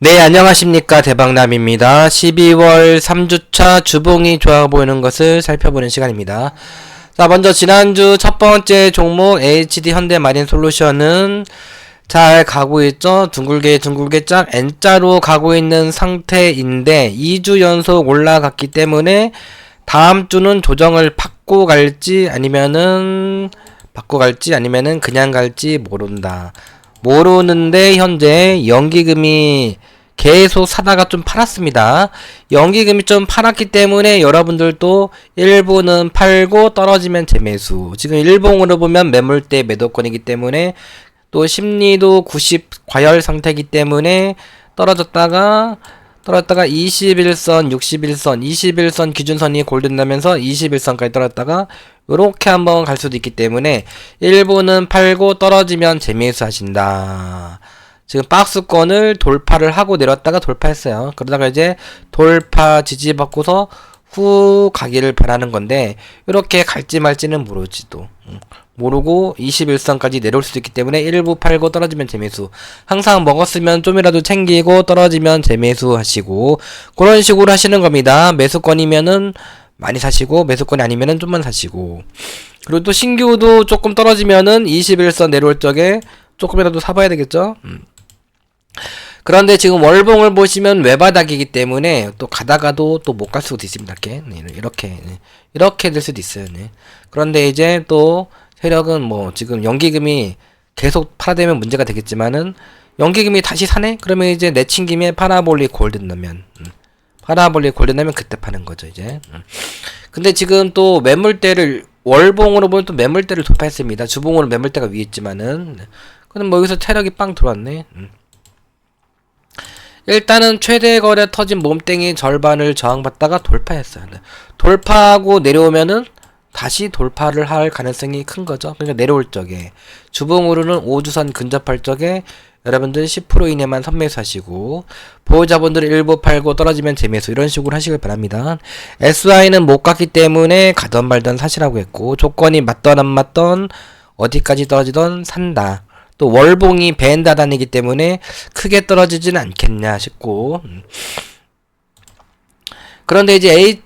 네, 안녕하십니까. 대박남입니다. 12월 3주차 주봉이 좋아 보이는 것을 살펴보는 시간입니다. 자, 먼저 지난주 첫 번째 종목 HD 현대 마린 솔루션은 잘 가고 있죠. 둥글게 둥글게 짝 N자로 가고 있는 상태인데 2주 연속 올라갔기 때문에 다음 주는 조정을 받고 갈지 아니면은 받고 갈지 아니면은 그냥 갈지 모른다. 모르는데 현재 연기금이 계속 사다가 좀 팔았습니다. 연기금이 좀 팔았기 때문에 여러분들도 일부는 팔고 떨어지면 재매수. 지금 일봉으로 보면 매물대 매도권이기 때문에 또 심리도 90 과열 상태이기 때문에 떨어졌다가 떨어졌다가 21선, 61선, 21선 기준선이 골든나면서 21선까지 떨어졌다가 요렇게 한번 갈 수도 있기 때문에 일부는 팔고 떨어지면 재미있어 하신다. 지금 박스권을 돌파를 하고 내렸다가 돌파했어요. 그러다가 이제 돌파 지지받고서 후 가기를 바라는 건데 이렇게 갈지 말지는 모르지도 음, 모르고 21선까지 내려올 수도 있기 때문에 일부 팔고 떨어지면 재매수 항상 먹었으면 좀이라도 챙기고 떨어지면 재매수 하시고 그런 식으로 하시는 겁니다 매수권이면은 많이 사시고 매수권이 아니면은 좀만 사시고 그리고 또 신규도 조금 떨어지면은 21선 내려올 적에 조금이라도 사봐야 되겠죠 음. 그런데 지금 월봉을 보시면 외바닥이기 때문에 또 가다가도 또 못 갈 수도 있습니다. 이렇게 네, 이렇게 네. 이렇게 될 수도 있어요. 네. 그런데 이제 또 세력은 뭐 지금 연기금이 계속 팔아대면 문제가 되겠지만은 연기금이 다시 사네? 그러면 이제 내친 김에 파라볼리 골든 넣으면 음. 파라볼리 골든 넣으면 그때 파는 거죠 이제. 음. 근데 지금 또 매물대를 월봉으로 보면 또 매물대를 돌파했습니다. 주봉으로 매물대가 위에 있지만은 그럼 뭐 여기서 체력이 빵 들어왔네. 음. 일단은 최대 거래 터진 몸땡이 절반을 저항받다가 돌파했어요. 네. 돌파하고 내려오면은 다시 돌파를 할 가능성이 큰 거죠. 그러니까 내려올 적에 주봉으로는 5주선 근접할 적에 여러분들 10% 이내만 선매수하시고 보호자분들은 일부 팔고 떨어지면 재매수 이런 식으로 하시길 바랍니다. SI는 못 갔기 때문에 가던 말던 사시라고 했고 조건이 맞던 안 맞던 어디까지 떨어지던 산다. 또 월봉이 밴다단이기 때문에 크게 떨어지지는 않겠냐 싶고 음. 그런데 이제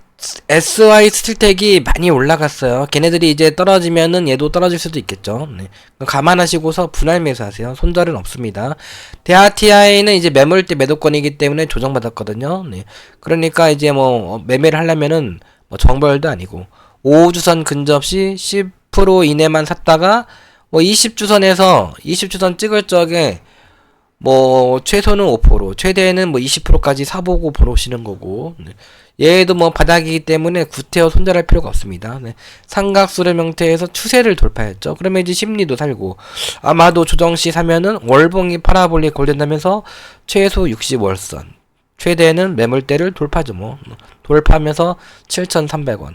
SY 스틸텍이 많이 올라갔어요. 걔네들이 이제 떨어지면은 얘도 떨어질 수도 있겠죠. 네. 감안하시고서 분할 매수하세요. 손절은 없습니다. 대하TI는 이제 매물대 매도권이기 때문에 조정받았거든요. 네. 그러니까 이제 뭐 매매를 하려면은 뭐 정벌도 아니고 5주선 근접 시 10% 이내만 샀다가 뭐 20주선에서 20주선 찍을 적에 뭐 최소는 5% 최대는 뭐 20%까지 사보고 보러오시는 거고 네. 얘도 뭐 바닥이기 때문에 구태여 손절할 필요가 없습니다. 네. 삼각수렴 형태에서 추세를 돌파했죠. 그러면 이제 심리도 살고 아마도 조정시 사면은 월봉이 파라볼릭 골된다면서 최소 60월선 최대는 매물대를 돌파죠 뭐 돌파하면서 7,300원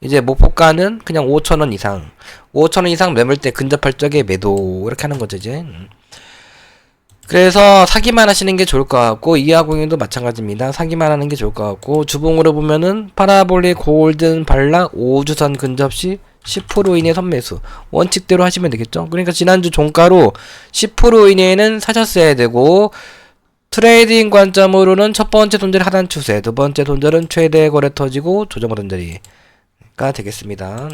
이제 목표가는 그냥 5천원 이상 5천원 이상 매물대 근접할 적에 매도 이렇게 하는 거죠 이제 음. 그래서 사기만 하시는 게 좋을 것 같고 이하공인도 마찬가지입니다. 사기만 하는 게 좋을 것 같고 주봉으로 보면은 파라볼릭 골든 발락 5주선 근접 시 10% 이내 선매수. 원칙대로 하시면 되겠죠? 그러니까 지난주 종가로 10% 이내에는 사셨어야 되고 트레이딩 관점으로는 첫 번째 손절 하단 추세 두 번째 손절은 최대 거래 터지고 조정 손절이 가 되겠습니다.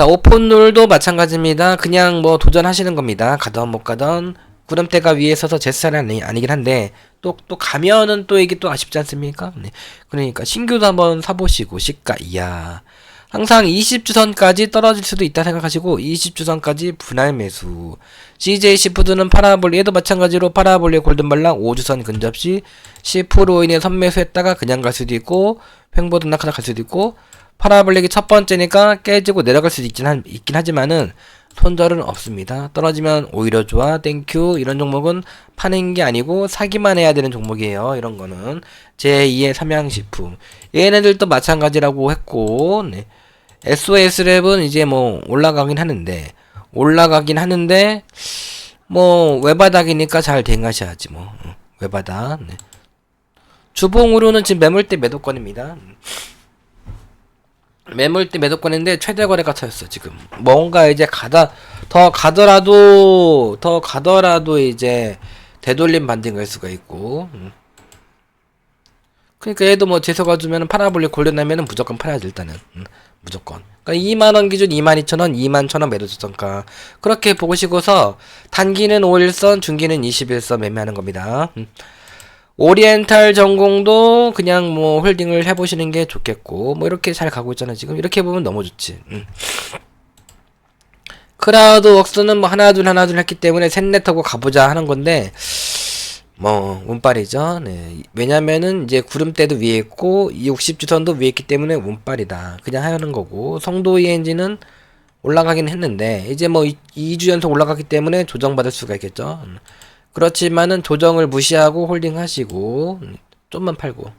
자, 오픈룰도 마찬가지입니다. 그냥 뭐 도전하시는 겁니다. 가던 못 가던 구름대가 위에 서서 제 스타일은 아니, 아니 긴 한데 또 또 가면은 또 이게 또 아쉽지 않습니까? 네. 그러니까 신규도 한번 사보시고 시가 이야 항상 20주선까지 떨어질 수도 있다 생각하시고 20주선까지 분할 매수 CJ 시푸드는 파라볼리 얘도 마찬가지로 파라볼리 골든발랑 5주선 근접 시 10% 이내 선매수했다가 그냥 갈 수도 있고 횡보도 낙하다 갈 수도 있고 파라블랙이 첫 번째니까 깨지고 내려갈 수도 있긴, 한, 있긴 하지만은 손절은 없습니다. 떨어지면 오히려 좋아, 땡큐 이런 종목은 파는 게 아니고 사기만 해야 되는 종목이에요. 이런 거는 제2의 삼양식품 얘네들도 마찬가지라고 했고 네. SOS랩은 이제 뭐 올라가긴 하는데 올라가긴 하는데 뭐 외바닥이니까 잘 대응하셔야지 뭐 외바닥 네. 주봉으로는 지금 매물대 매도권입니다. 매물대 매도권인데 최대 거래가 터졌어 지금. 뭔가 이제 가다 더 가더라도 더 가더라도 이제 되돌림 반등 갈 수가 있고. 음. 그러니까 얘도 뭐 재소가 주면 파라볼리 골려나면은 무조건 팔아야지 일단은 음, 무조건. 그러니까 2만 원 기준 2만 2천 원, 2만 1천 원 매도 조정가 그렇게 보시고서 단기는 5일선, 중기는 21선 매매하는 겁니다. 음. 오리엔탈 전공도 그냥 뭐 홀딩을 해보시는 게 좋겠고 뭐 이렇게 잘 가고 있잖아 지금 이렇게 보면 너무 좋지. 음. 크라우드 웍스는 뭐 하나 둘 하나 둘 했기 때문에 셋넷 하고 가보자 하는 건데 뭐 운빨이죠. 네. 왜냐면은 이제 구름대도 위에 있고 60주선도 위에 있기 때문에 운빨이다. 그냥 하는 거고 성도 ENG는 올라가긴 했는데 이제 뭐 2주 연속 올라갔기 때문에 조정받을 수가 있겠죠. 음. 그렇지만은 조정을 무시하고 홀딩하시고 음, 좀만 팔고.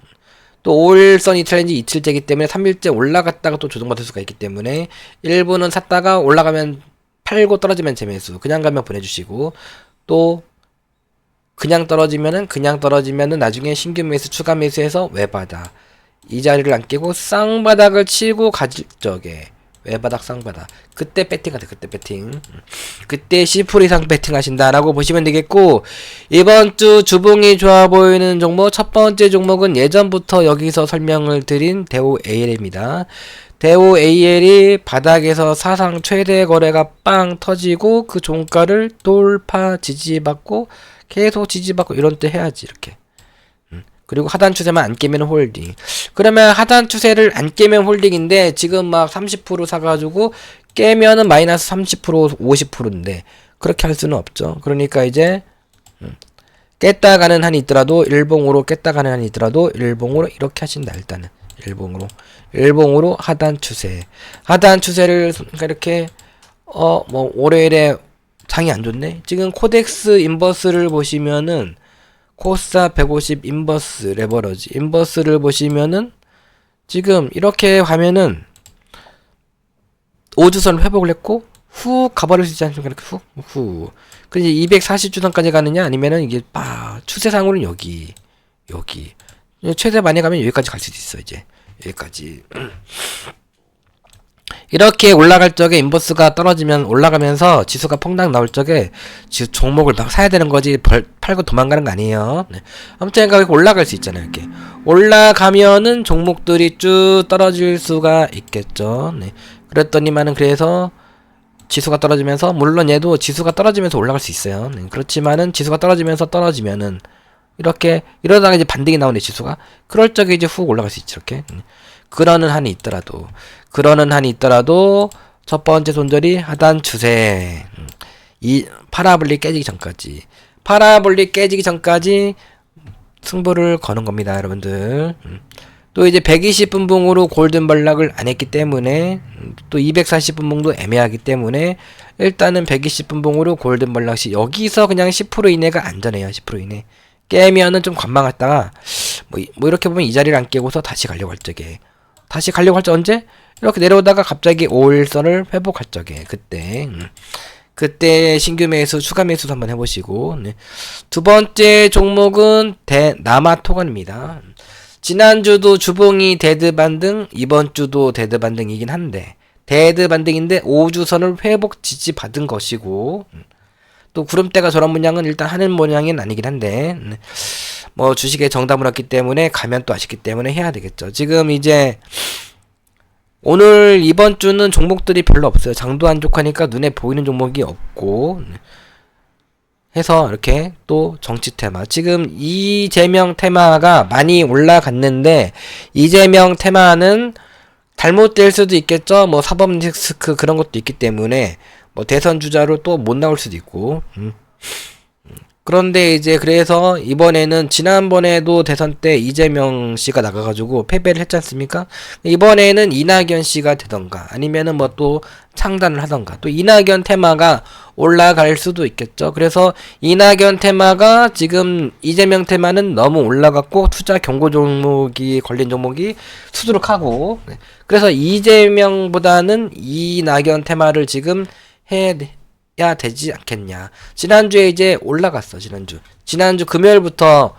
또 5일선 이틀인지 이틀째이기 때문에 3일째 올라갔다가 또 조정받을 수가 있기 때문에 일부는 샀다가 올라가면 팔고 떨어지면 재매수. 그냥 가면 보내주시고. 또 그냥 떨어지면은 그냥 떨어지면은 나중에 신규 매수 추가 매수해서 외바닥 이 자리를 안 깨고 쌍바닥을 치고 가질 적에 외바닥 쌍바닥 그때 배팅하다 그때 배팅 음. 그때 10% 이상 배팅 하신다라고 보시면 되겠고 이번 주 주봉이 좋아 보이는 종목 첫 번째 종목은 예전부터 여기서 설명을 드린 대우 AL입니다 대우 AL이 바닥에서 사상 최대 거래가 빵 터지고 그 종가를 돌파 지지받고 계속 지지받고 이런 때 해야지 이렇게 음. 그리고 하단 추세만 안 깨면 홀딩. 그러면 하단 추세를 안 깨면 홀딩인데 지금 막 30% 사가지고 깨면은 마이너스 30% 50%인데 그렇게 할 수는 없죠. 그러니까 이제 음. 깼다 가는 한이 있더라도 일봉으로 깼다 가는 한이 있더라도 일봉으로 이렇게 하신다 일단은. 일봉으로. 일봉으로 하단 추세. 하단 추세를 그러니까 이렇게 어 뭐 월요일에 장이 안 좋네? 지금 코덱스 인버스를 보시면은 코스타 150 인버스 레버러지 인버스를 보시면은 지금 이렇게 가면은 5주선 회복을 했고 후 가버릴 수 있지 않습니까? 후, 후. 그 이제 240주선까지 가느냐 아니면은 이게 빠 추세상으로는 여기 여기 최대 많이 가면 여기까지 갈 수도 있어 이제 여기까지 이렇게 올라갈 적에 인버스가 떨어지면 올라가면서 지수가 퐁당 나올 적에 지 종목을 막 사야 되는 거지 벌, 팔고 도망가는 거 아니에요. 네. 아무튼 그러니까 올라갈 수 있잖아요. 이렇게 올라가면은 종목들이 쭉 떨어질 수가 있겠죠. 네. 그랬더니만은 그래서 지수가 떨어지면서 물론 얘도 지수가 떨어지면서 올라갈 수 있어요. 네. 그렇지만은 지수가 떨어지면서 떨어지면은 이렇게 이러다가 이제 반등이 나오네 지수가 그럴 적에 이제 훅 올라갈 수 있죠 이렇게 네. 그러는 한이 있더라도 그러는 한이 있더라도 첫 번째 손절이 하단 추세 음. 이 파라블리 깨지기 전까지 파라블리 깨지기 전까지 승부를 거는 겁니다 여러분들 음. 또 이제 120분봉으로 골든 발락을 안 했기 때문에 음, 또 240분봉도 애매하기 때문에 일단은 120분봉으로 골든 발락시 여기서 그냥 10% 이내가 안전해요 10% 이내 깨면은 좀 관망했다가 뭐, 뭐 이렇게 보면 이 자리를 안 깨고서 다시 가려고 할 적에 다시 가려고 할적 언제? 이렇게 내려오다가 갑자기 5일선을 회복할 적에 그때 음. 그때 신규 매수 추가 매수도 한번 해보시고 네. 두 번째 종목은 대나마토건입니다 지난주도 주봉이 데드 반등 이번 주도 데드 반등이긴 한데 데드 반등인데 5주선을 회복 지지 받은 것이고 음. 또 구름대가 저런 모양은 일단 하는 모양은 아니긴 한데 음. 뭐 주식에 정답을 왔기 때문에 가면 또 아쉽기 때문에 해야 되겠죠. 지금 이제 오늘 이번 주는 종목들이 별로 없어요. 장도 안 좋하니까 눈에 보이는 종목이 없고 해서 이렇게 또 정치 테마. 지금 이재명 테마가 많이 올라갔는데 이재명 테마는 잘못될 수도 있겠죠. 뭐 사법 리스크 그런 것도 있기 때문에 뭐 대선 주자로 또 못 나올 수도 있고. 음. 그런데 이제 그래서 이번에는 지난번에도 대선 때 이재명 씨가 나가가지고 패배를 했지 않습니까? 이번에는 이낙연 씨가 되던가 아니면은 뭐 또 창단을 하던가 또 이낙연 테마가 올라갈 수도 있겠죠. 그래서 이낙연 테마가 지금 이재명 테마는 너무 올라갔고 투자 경고 종목이 걸린 종목이 수두룩하고 네. 그래서 이재명보다는 이낙연 테마를 지금 해 야 되지 않겠냐. 지난주에 이제 올라갔어, 지난주. 지난주 금요일부터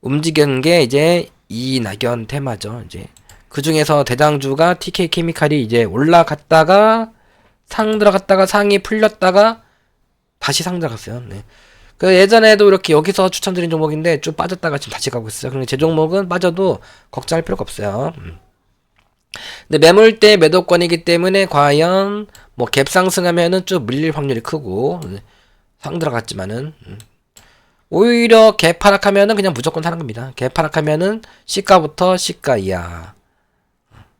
움직인 게 이제 이 낙연 테마죠, 이제. 그 중에서 대장주가 TK 케미칼이 이제 올라갔다가 상 들어갔다가 상이 풀렸다가 다시 상 들어갔어요. 네. 그 예전에도 이렇게 여기서 추천드린 종목인데 쭉 빠졌다가 지금 다시 가고 있어요. 그러니까 제 종목은 빠져도 걱정할 필요가 없어요. 음. 근데 매물대 매도권이기 때문에 과연 뭐 갭 상승하면은 쭉 밀릴 확률이 크고 음, 상 들어갔지만은 음. 오히려 갭 하락하면은 그냥 무조건 사는 겁니다. 갭 하락하면은 시가부터 시가 이하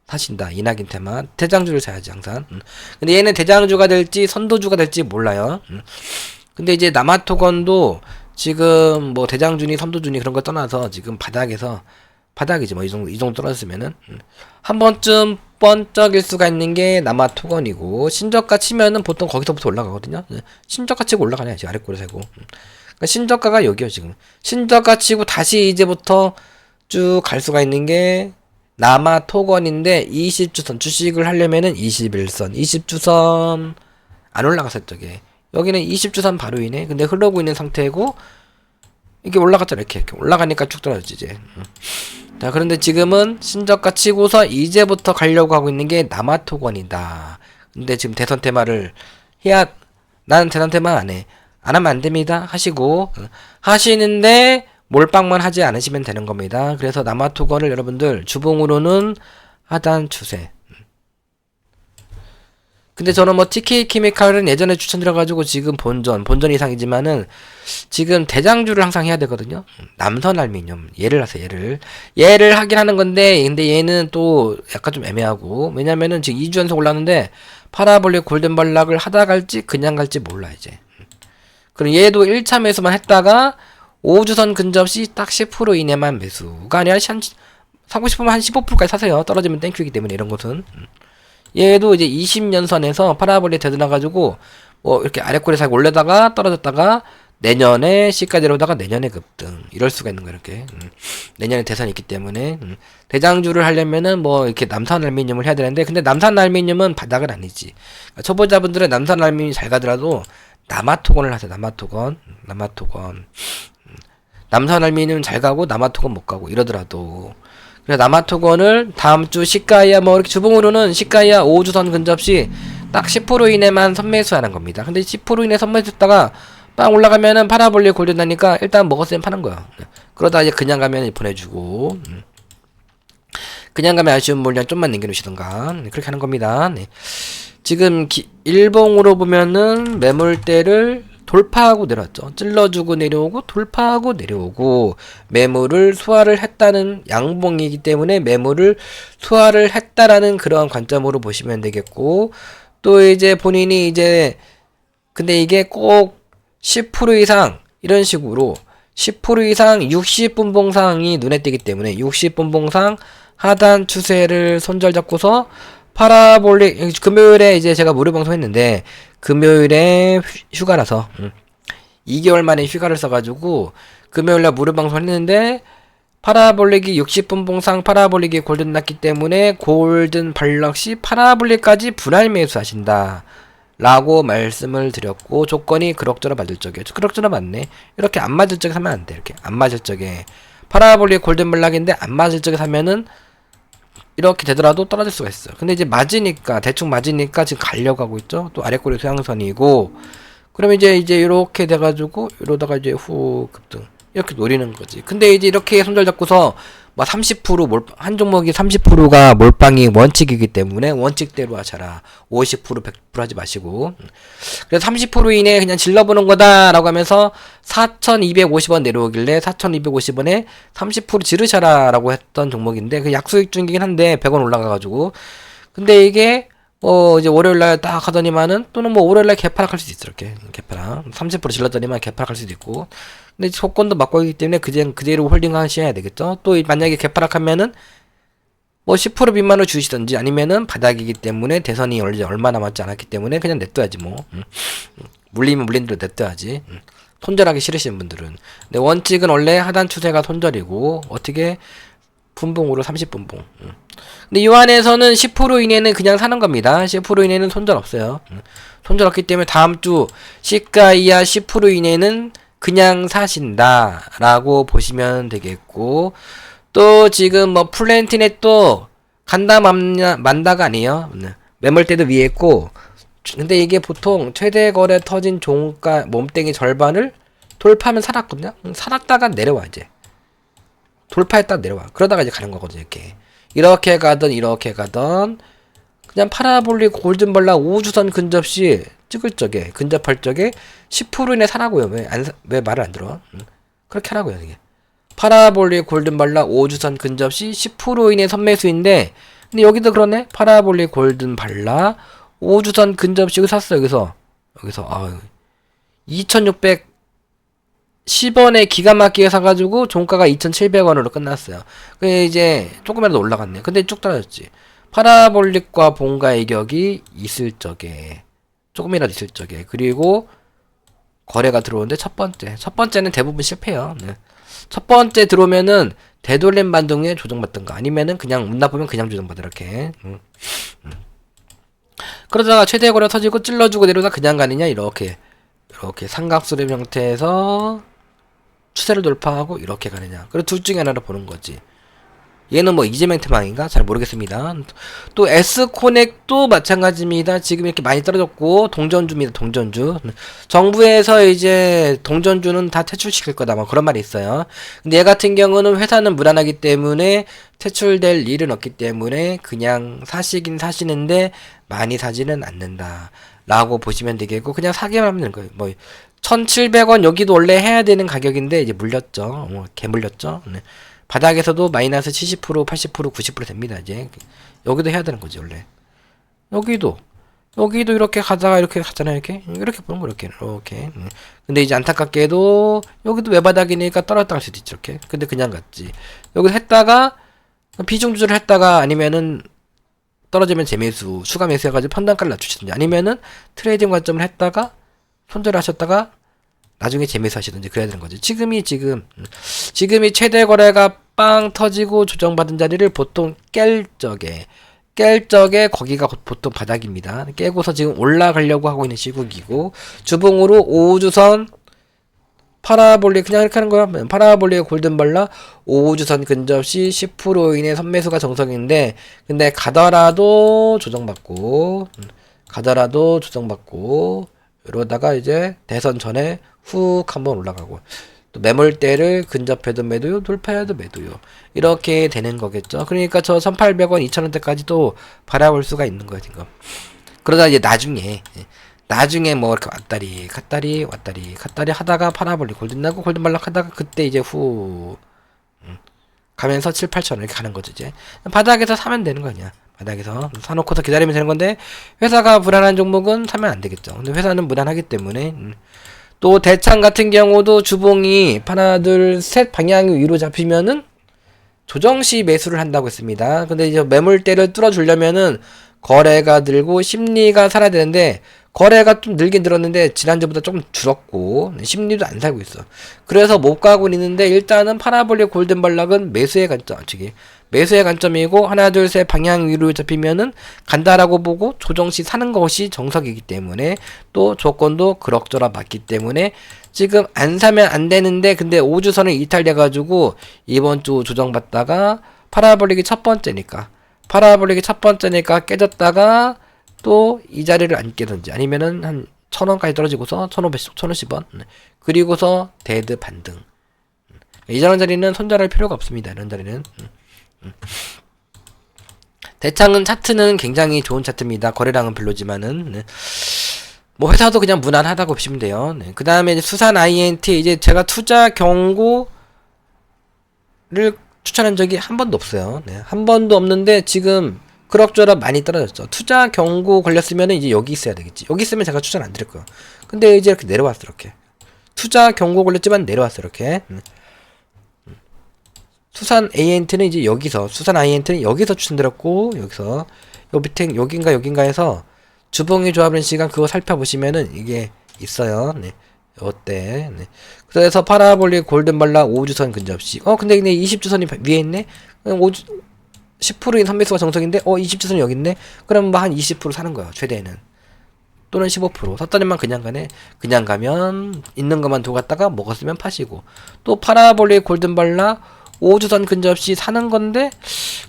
사신다 이낙인 테마 대장주를 사야지 항상. 음. 근데 얘는 대장주가 될지 선도주가 될지 몰라요. 음. 근데 이제 남아토건도 지금 뭐 대장주니 선도주니 그런 거 떠나서 지금 바닥에서 바닥이지 뭐 이 정도 이 정도 떨어졌으면은 음. 한 번쯤 번쩍일 수가 있는 게 남아토건이고 신저가 치면은 보통 거기서부터 올라가거든요. 예. 신저가 치고 올라가냐 지금 아래꼬리 세고. 음. 그러니까 신저가가 여기요 지금. 신저가 치고 다시 이제부터 쭉 갈 수가 있는 게 남아 토건인데 20주선 주식을 하려면은 21선, 20주선 안 올라갔을 적에 여기는 20주선 바로 이네. 근데 흐르고 있는 상태고 이게 올라갔잖아 이렇게, 이렇게 올라가니까 쭉 떨어지지 이제. 음. 자 그런데 지금은 신저가 치고서 이제부터 가려고 하고 있는 게 남아토건이다. 근데 지금 대선 테마를 해야 나는 대선 테마 안 해. 안 하면 안 됩니다. 하시고 어, 하시는데 몰빵만 하지 않으시면 되는 겁니다. 그래서 남아토건을 여러분들 주봉으로는 하단 추세. 근데 저는 뭐 TK 케미칼은 예전에 추천드려가지고 지금 본전, 본전 이상이지만은 지금 대장주를 항상 해야 되거든요. 남선 알미늄. 얘를 하세요, 얘를. 얘를 하긴 하는 건데, 근데 얘는 또 약간 좀 애매하고, 왜냐면은 지금 2주 연속 올랐는데, 파라볼릭 골든 발락을 하다 갈지, 그냥 갈지 몰라, 이제. 그럼 얘도 1차 매수만 했다가, 5주선 근접 시 딱 10% 이내만 매수가 아니라 한, 사고 싶으면 한 15%까지 사세요. 떨어지면 땡큐이기 때문에 이런 것은. 얘도 이제 20년선에서 파라볼이 되드나가지고 뭐 이렇게 아래꼬리 살고 올려다가 떨어졌다가 내년에 C까지 오다가 내년에 급등. 이럴 수가 있는 거예요 이렇게. 음. 내년에 대선이 있기 때문에. 음. 대장주를 하려면은 뭐 이렇게 남산 알미늄을 해야 되는데 근데 남산 알미늄은 바닥은 아니지. 그러니까 초보자분들은 남산 알미늄이 잘 가더라도 남아토건을 하세요 남아토건. 남아토건. 음. 남산 알미늄 잘 가고 남아토건 못 가고 이러더라도 그래서 남아토건을 다음 주 시가이아 뭐 이렇게 주봉으로는 시가이아 5주선 근접 시 딱 10% 이내만 선매수하는 겁니다. 근데 10% 이내 선매수했다가 빵 올라가면은 파라볼리 골든다니까 일단 먹었으면 파는 거야. 그러다 이제 그냥 가면 보내주고 음. 그냥 가면 아쉬운 물량 좀만 남겨놓으시던가 네, 그렇게 하는 겁니다. 네. 지금 기, 일봉으로 보면은 매물대를 돌파하고 내려왔죠. 찔러주고 내려오고 돌파하고 내려오고 매물을 소화를 했다는 양봉이기 때문에 매물을 소화를 했다라는 그러한 관점으로 보시면 되겠고 또 이제 본인이 이제 근데 이게 꼭 10% 이상 이런 식으로 10% 이상 60분 봉상이 눈에 띄기 때문에 60분 봉상 하단 추세를 손절 잡고서 파라볼릭 금요일에 이제 제가 무료 방송했는데 금요일에 휴- 휴가라서 음. 2개월 만에 휴가를 써가지고 금요일날 무료 방송했는데 파라볼릭이 60분 봉상 파라볼릭이 골든 났기 때문에 골든 발락 시 파라볼릭까지 분할 매수하신다. 라고 말씀을 드렸고 조건이 그럭저럭 맞을 적에 그럭저럭 맞네 이렇게 안 맞을 적에 사면 안 돼 이렇게 안 맞을 적에 파라볼릭 골든 블락인데 안 맞을 적에 사면은 이렇게 되더라도 떨어질 수가 있어요. 근데 이제 맞으니까 대충 맞으니까 지금 가려고 하고 있죠. 또 아래꼬리 소양선이고 그러면 이제 이제 이렇게 돼가지고 이러다가 이제 후 급등 이렇게 노리는 거지. 근데 이제 이렇게 손절 잡고서 뭐 30%몰 한 종목이 30%가 몰빵이 원칙이기 때문에 원칙대로 하셔라. 50% 100% 하지 마시고. 그래서 30% 이내 그냥 질러보는 거다라고 하면서 4,250원 내려오길래 4,250원에 30% 지르셔라라고 했던 종목인데 그 약수익 중이긴 한데 100원 올라가가지고 근데 이게 뭐 이제 월요일날 딱 하더니만은 또는 뭐 월요일날 개파락할 수도 있어 이렇게 개파락 30% 질렀더니만 개파락할 수도 있고 근데 조건도 있기 때문에 그냥 그대로 홀딩 하셔야 되겠죠 또 만약에 개파락하면은 뭐 10% 미만으로 주시던지 아니면은 바닥이기 때문에 대선이 얼마 남았지 않았기 때문에 그냥 냅둬야지 뭐 음. 물리면 물린 대로 냅둬야지 음. 손절하기 싫으신 분들은 근데 원칙은 원래 하단 추세가 손절이고 어떻게 분봉으로 30분봉 음. 근데 이 안에서는 10% 이내는 그냥 사는 겁니다. 10% 이내는 손절 없어요. 음. 손절 없기 때문에 다음 주 시가 이하 10% 이내는 그냥 사신다 라고 보시면 되겠고 또 지금 뭐 플랜티넷도 간다 만다, 만다가 아니에요. 음. 매물대도 위에 있고 근데 이게 보통 최대 거래 터진 종가 몸땡이 절반을 돌파하면 살았거든요. 음, 살았다가 내려와 이제. 돌파했다 내려와. 그러다가 이제 가는 거거든요. 이렇게 이렇게 가던 이렇게 가던 그냥 파라볼릭 골든발라 우주선 근접 시 찍을 적에 근접할 적에 10% 이내 사라고요. 왜 안 왜 말을 안 들어? 음, 그렇게 하라고요 이게. 파라볼릭 골든발라 5주선 근접 시 10% 이내 선매수인데 근데 여기도 그러네 파라볼릭 골든발라 5주선 근접시 여기 샀어 여기서 여기서 아 2610원에 기가 막히게 사가지고 종가가 2700원으로 끝났어요 그 이제 조금이라도 올라갔네 근데 쭉 떨어졌지 파라볼릭과 본가 의 격이 있을 적에 조금이라도 있을 적에 그리고 거래가 들어오는데 첫 번째 첫 번째는 대부분 실패해요 네. 첫 번째 들어오면은 되돌림 반동에 조정받든가 아니면은 그냥 운 나쁘면 그냥 조정받아 이렇게 음. 음. 그러다가 최대 거래 터지고 찔러주고 내려다 그냥 가느냐 이렇게 이렇게 삼각수렴 형태에서 추세를 돌파하고 이렇게 가느냐 그리고 둘 중에 하나를 보는 거지 얘는 뭐 이재명 태망인가 잘 모르겠습니다. 또 S코넥도 마찬가지입니다. 지금 이렇게 많이 떨어졌고 동전주입니다. 동전주. 정부에서 이제 동전주는 다 퇴출시킬 거다. 뭐 그런 말이 있어요. 근데 얘 같은 경우는 회사는 무난하기 때문에 퇴출될 일은 없기 때문에 그냥 사시긴 사시는데 많이 사지는 않는다. 라고 보시면 되겠고 그냥 사기만 하면 되는 거예요. 뭐 1,700원 여기도 원래 해야 되는 가격인데 이제 물렸죠. 뭐 개물렸죠. 네. 바닥에서도 마이너스 70%, 80%, 90% 됩니다. 이제 여기도 해야 되는 거지 원래. 여기도 여기도 이렇게 가다가 이렇게 가잖아요. 이렇게 이렇게 보는 거 이렇게 이렇게. 음. 근데 이제 안타깝게도 여기도 외바닥이니까 떨어졌다 갈 수도 있죠. 이렇게. 근데 그냥 갔지. 여기 했다가 비중 조절을 했다가 아니면은 떨어지면 재매수, 추가 매수 해가지고 판단가를 낮추시든지 아니면은 트레이딩 관점을 했다가 손절을 하셨다가 나중에 재매수 하시든지 그래야 되는 거죠. 지금이 지금 음, 지금이 최대 거래가 빵 터지고 조정받은 자리를 보통 깰 적에 깰 적에 거기가 보통 바닥입니다. 깨고서 지금 올라가려고 하고 있는 시국이고 주봉으로 5주선 파라볼릭 그냥 이렇게 하는 거야. 파라볼릭 골든발라 5주선 근접 시 10% 이내 선매수가 정석인데 근데 가더라도 조정받고 음, 가더라도 조정받고 이러다가 이제 대선 전에 훅 한번 올라가고 또 매물대를 근접해도 매도요 돌파해도 매도요. 이렇게 되는 거겠죠. 그러니까 저 1800원 2000원대까지도 바라볼 수가 있는 거예요 지금. 그러다 이제 나중에 예, 나중에 뭐 이렇게 왔다리 갔다리 왔다리 갔다리 하다가 파라볼리 골든 나고 골든 말락 하다가 그때 이제 후 음, 가면서 7, 8천 이렇게 가는 거죠 이제. 바닥에서 사면 되는 거 아니야. 바닥에서 사놓고서 기다리면 되는 건데 회사가 불안한 종목은 사면 안 되겠죠. 근데 회사는 무난하기 때문에 음, 또 대창 같은 경우도 주봉이 하나 둘 셋 방향 위로 잡히면은 조정 시 매수를 한다고 했습니다. 근데 이제 매물대를 뚫어주려면은 거래가 늘고 심리가 살아야 되는데 거래가 좀 늘긴 늘었는데 지난주보다 조금 줄었고 심리도 안 살고 있어. 그래서 못 가고 있는데 일단은 파라볼릭 골든발락은 매수의 관점, 저기 매수의 관점이고 하나 둘 셋 방향 위로 잡히면은 간다라고 보고 조정 시 사는 것이 정석이기 때문에 또 조건도 그럭저럭 맞기 때문에 지금 안 사면 안 되는데 근데 5주선을 이탈돼 가지고 이번 주 조정 받다가 파라볼릭이 첫 번째니까 파라볼릭이 첫 번째니까 깨졌다가 또 이 자리를 안 깨든지 아니면은 한 천원까지 떨어지고서 천오백 천오십원. 네. 그리고서 데드 반등. 이런 자리는 손절할 필요가 없습니다. 이런 자리는. 음. 대창은 차트는 굉장히 좋은 차트입니다. 거래량은 별로지만은 네. 뭐 회사도 그냥 무난하다고 보시면 돼요. 네. 그 다음에 수산 INT 이제 제가 투자 경고를 추천한 적이 한 번도 없어요. 네. 한 번도 없는데 지금 그럭저럭 많이 떨어졌죠. 투자 경고 걸렸으면 이제 여기 있어야 되겠지. 여기 있으면 제가 추천 안 드릴 거예요. 근데 이제 이렇게 내려왔어 이렇게. 투자 경고 걸렸지만 내려왔어 이렇게. 네. 수산 ANT는 이제 여기서 수산 INT는 여기서 추천드렸고 여기서 요 밑에 여긴가 여긴가 해서 주봉이 조합하는 시간 그거 살펴보시면은 이게 있어요. 네. 어때? 네. 그래서 파라볼릭 골든발라 5주선 근접시. 어 근데 근데 20주선이 위에 있네. 5주 10%인 선매수가 정석인데 어 20주선이 여기 있네. 그럼 뭐 한 20% 사는 거야 최대는. 또는 15% 샀더니만 그냥 가네. 그냥 가면 있는 것만 두고 갔다가 먹었으면 파시고 또 파라볼릭 골든발라 5주선 근접시 사는 건데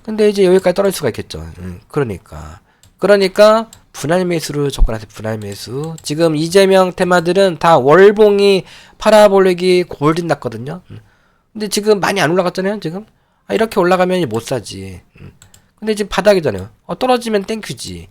근데 이제 여기까지 떨어질 수가 있겠죠. 음, 그러니까 그러니까 분할 매수를 접근하세요. 분할 매수. 지금 이재명 테마들은 다 월봉이 파라볼릭이 골든 났거든요. 음. 근데 지금 많이 안 올라갔잖아요. 지금 아, 이렇게 올라가면 못 사지. 음. 근데 지금 바닥이잖아요. 어, 떨어지면 땡큐지.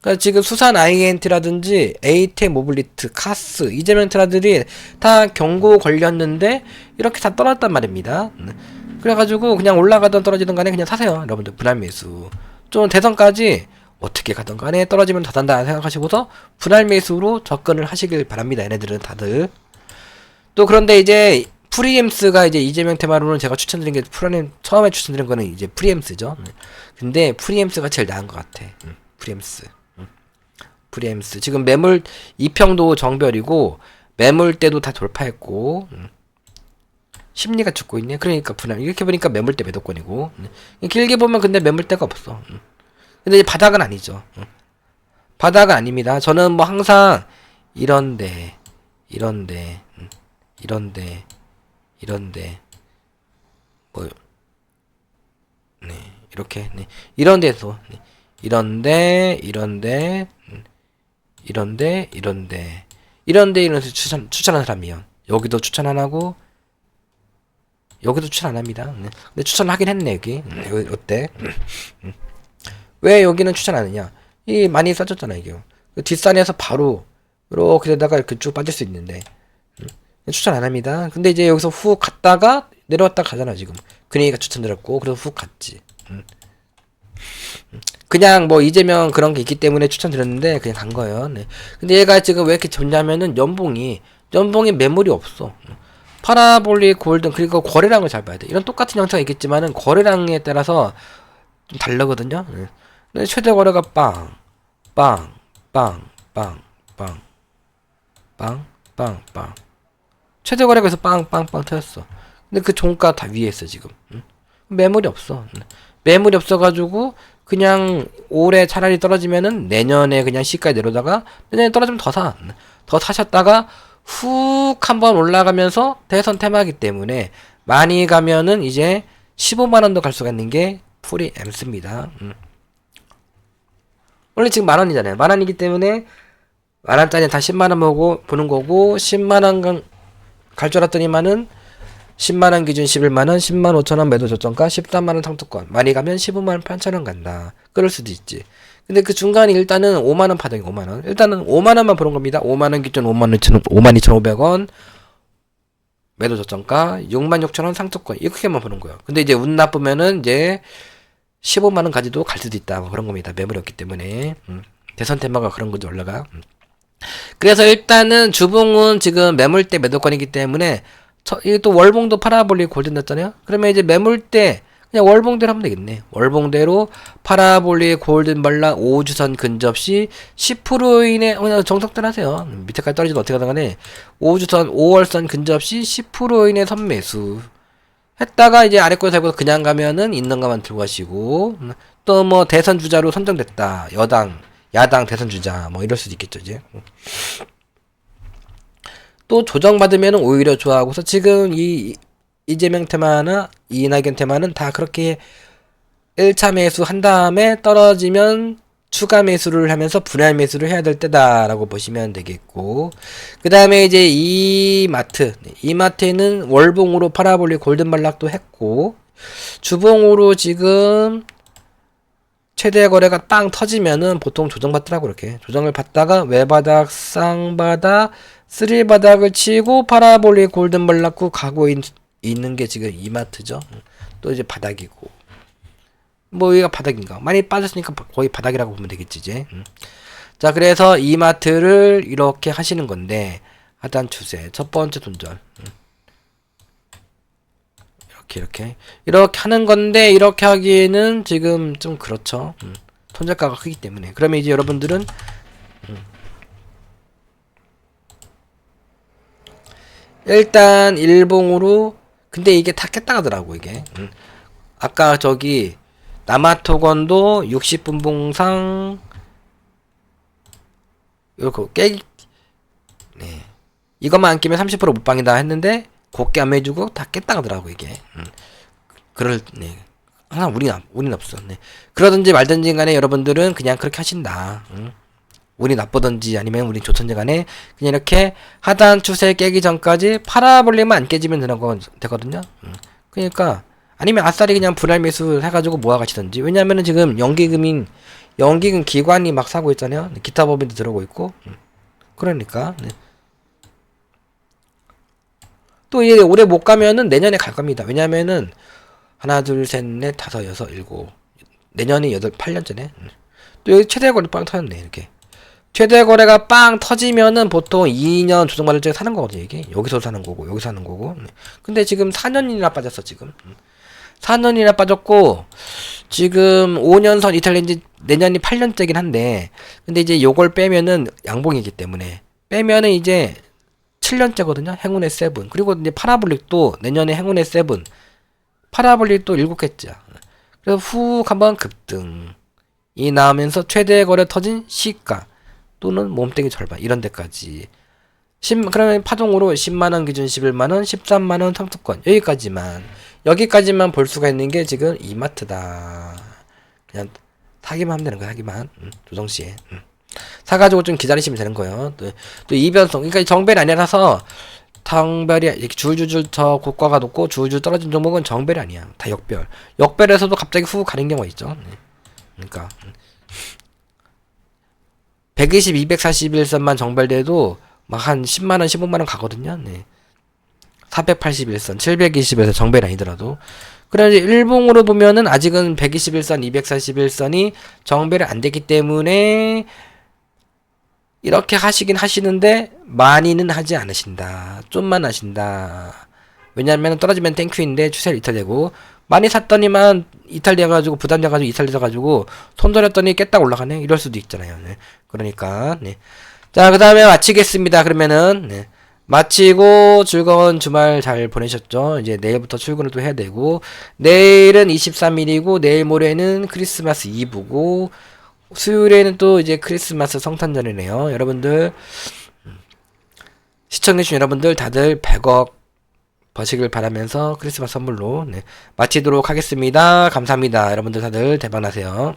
그러니까 지금 수산 INT라든지 에이테 모빌리트, 카스, 이재명 트라들이 다 경고 걸렸는데 이렇게 다 떨어졌단 말입니다. 음. 그래가지고 그냥 올라가던 떨어지던 간에 그냥 사세요. 여러분들 분할 매수. 좀 대선까지 어떻게 가던 간에 떨어지면 더 산다 생각하시고서 분할 매수로 접근을 하시길 바랍니다. 얘네들은 다들. 또 그런데 이제 프리엠스가 이제 이재명 테마로는 제가 추천드린 게 프로님 처음에 추천드린 거는 이제 프리엠스죠. 음. 근데 프리엠스가 제일 나은 것 같아. 음, 프리엠스. 음. 프리엠스. 지금 매물 이평도 정별이고 매물대도 다 돌파했고 음. 심리가 죽고 있네. 그러니까 분할. 이렇게 보니까 매물대 매도권이고. 음. 길게 보면 근데 매물대가 없어. 음. 근데 바닥은 아니죠. 음. 바닥은 아닙니다. 저는 뭐 항상 이런데 이런데 음. 이런데 이런데 뭐 네, 이렇게 네. 이런 데서 네. 이런데 이런데 음. 이런데 이런데 이런데 이런데 추천 추천한 사람이요. 여기도 추천 안 하고 여기도 추천 안 합니다. 네. 근데 추천하긴 했네 여기. 음, 여기 어때? 음. 왜 여기는 추천 안 하냐? 이 많이 싸졌잖아 이게. 그 뒷산에서 바로 이렇게 되다가 이렇게 쭉 빠질 수 있는데 음. 추천 안 합니다. 근데 이제 여기서 훅 갔다가 내려왔다 가잖아 지금. 그러니까 추천드렸고 그래서 훅 갔지. 그냥 뭐 이재명 그런 게 있기 때문에 추천드렸는데 그냥 간 거예요. 네. 근데 얘가 지금 왜 이렇게 좋냐면은 연봉이 연봉이 매물이 없어. 파라볼릭 골든 그리고 거래량을 잘 봐야 돼. 이런 똑같은 형태가 있겠지만은 거래량에 따라서 좀 다르거든요. 네. 최대 거래가 빵, 빵, 빵, 빵, 빵, 빵, 빵, 빵. 최대 거래가 에서 빵, 빵, 빵 터졌어. 근데 그 종가 다 위에 있어 지금. 응? 매물이 없어. 응. 매물이 없어가지고 그냥 올해 차라리 떨어지면은 내년에 그냥 시가에 내려다가 내년에 떨어지면 더 사. 응. 더 사셨다가 훅 한번 올라가면서 대선 테마기 때문에 많이 가면은 이제 15만 원도 갈 수가 있는 게 풀이 M습니다. 음. 원래 지금 만 원이잖아요. 만 원이기 때문에 만 원짜리 다 10만 원 보고 보는 거고 10만 원 갈 줄 알았더니만은 10만 원 기준 11만 원, 10만 5천 원 매도 저점가, 13만 원 상투권. 많이 가면 15만 원 8천 원 간다. 그럴 수도 있지. 근데 그 중간에 일단은 5만 원 파동이 5만 원. 일단은 5만 원만 보는 겁니다. 5만 원 기준 5만 2천 5만 2,500원. 매도 저점가 6만 6천 원 상투권. 이렇게만 보는 거예요. 근데 이제 운 나쁘면은 이제 15만 원까지도 갈 수도 있다. 뭐 그런 겁니다. 매물이 없기 때문에. 음. 대선 테마가 그런 거죠 올라가. 음. 그래서 일단은 주봉은 지금 매물대 매도권이기 때문에 이게 또 월봉도 파라볼릭 골든 났잖아요. 그러면 이제 매물대 그냥 월봉대로 하면 되겠네. 월봉대로 파라볼릭 골든 발라 5주선 근접 시 10% 이내 그냥 정석대로 하세요. 밑에까지 떨어지면 어떻게 하든 간에 5주선 5월선 근접 시 10% 이내 선매수 했다가 이제 아래 거 살고 그냥 가면은 있는 것만 들고 가시고 또 뭐 대선 주자로 선정됐다. 여당 야당 대선 주자 뭐 이럴 수도 있겠죠 이제 또 조정받으면 오히려 좋아하고서 지금 이 이재명 테마나 이낙연 테마는 다 그렇게 1차 매수 한 다음에 떨어지면 추가 매수를 하면서 분할 매수를 해야 될 때다라고 보시면 되겠고 그 다음에 이제 이마트 이마트는 월봉으로 파라볼릭 골든 발락도 했고 주봉으로 지금 최대 거래가 빵 터지면은 보통 조정받더라고 이렇게. 조정을 받다가 외바닥 쌍바닥 쓰리바닥을 치고 파라볼릭 골든 발락구 가고 있, 있는 게 지금 이마트죠 또 이제 바닥이고 뭐 여기가 바닥인가 많이 빠졌으니까 거의 바닥이라고 보면 되겠지 이제 음. 자 그래서 이마트를 이렇게 하시는 건데 하단 추세 첫 번째 돈전 음. 이렇게 이렇게 이렇게 하는 건데 이렇게 하기에는 지금 좀 그렇죠. 음. 손절가가 크기 때문에 그러면 이제 여러분들은 음. 일단 일봉으로 근데 이게 다 깼다가더라고 이게 음. 아까 저기 남아토건도 60분 봉상 이렇게 깨 네. 이것만 안 끼면 30% 못방이다 했는데 곱게 안 해주고 다 깼다가 더라고 이게. 음. 그럴 네. 항상 우리는 우리는 없어. 네. 그러든지 말든지 간에 여러분들은 그냥 그렇게 하신다. 음. 운이 나쁘든지 아니면 운이 좋든지 간에 그냥 이렇게 하단 추세 깨기 전까지 팔아볼리면 안 깨지면 되는 거 되거든요. 음. 그러니까 아니면 아싸리 그냥 분할 매수 해가지고 모아가시든지 왜냐면은 지금 연기금인 연기금 기관이 막 사고 있잖아요. 기타 법인도 들어오고 있고 음. 그러니까 네. 또 이제 올해 못 가면은 내년에 갈 겁니다. 왜냐면은 하나 둘셋넷 다섯 여섯 일곱 내년이 여덟 8년째네. 또 여기 최대 거래 빵 터졌네 이렇게. 최대 거래가 빵 터지면은 보통 2년 조정받을 때 사는 거거든요 이게. 여기서 사는 거고 여기서 사는 거고. 네. 근데 지금 4년이나 빠졌어 지금. 4년이나 빠졌고 지금 5년 선 이탈리안지 내년이 8년째긴 한데 근데 이제 요걸 빼면은 양봉이기 때문에. 빼면은 이제 7년째거든요 행운의 세븐. 그리고 이제 파라볼릭도 내년에 행운의 세븐. 파라볼릭도 7개째 그래서 훅 한번 급등이 나오면서 최대 거래 터진 시가 또는 몸땡이 절반 이런 데까지. 10, 그러면 파동으로 10만원 기준 11만원 13만원 상투권. 여기까지만. 여기까지만 볼 수가 있는 게 지금 이마트다. 그냥 사기만 하면 되는 거야 사기만. 음, 조정시에. 음. 사가지고 좀 기다리시면 되는 거예요. 또, 또 이변성. 그러니까 정벨이 아니라서 정별이 이렇게 줄줄줄 저 고가가 높고 줄줄 떨어진 종목은 정별이 아니야. 다 역별. 역별에서도 갑자기 훅 가는 경우가 있죠. 네. 그러니까. 음. 120, 241선만 정발돼도 막 한 10만원, 15만원 가거든요. 네. 481선, 720에서 정발이 아니더라도. 그래 이제 일봉으로 보면은 아직은 121선, 241선이 정발이 안 됐기 때문에 이렇게 하시긴 하시는데 많이는 하지 않으신다. 좀만 하신다. 왜냐하면 떨어지면 땡큐인데 추세를 이탈되고 많이 샀더니만 이탈돼가지고 부담돼가지고 이탈돼가지고 손절했더니 깼다 올라가네 이럴 수도 있잖아요. 네. 그러니까 네. 자 그 다음에 마치겠습니다. 그러면은 네. 마치고 즐거운 주말 잘 보내셨죠? 이제 내일부터 출근을 또 해야 되고 내일은 23일이고 내일 모레는 크리스마스 이브고 수요일에는 또 이제 크리스마스 성탄절이네요. 여러분들 음, 시청해주신 여러분들 다들 100억 버시길 바라면서 크리스마스 선물로 네, 마치도록 하겠습니다. 감사합니다. 여러분들 다들 대박 나세요.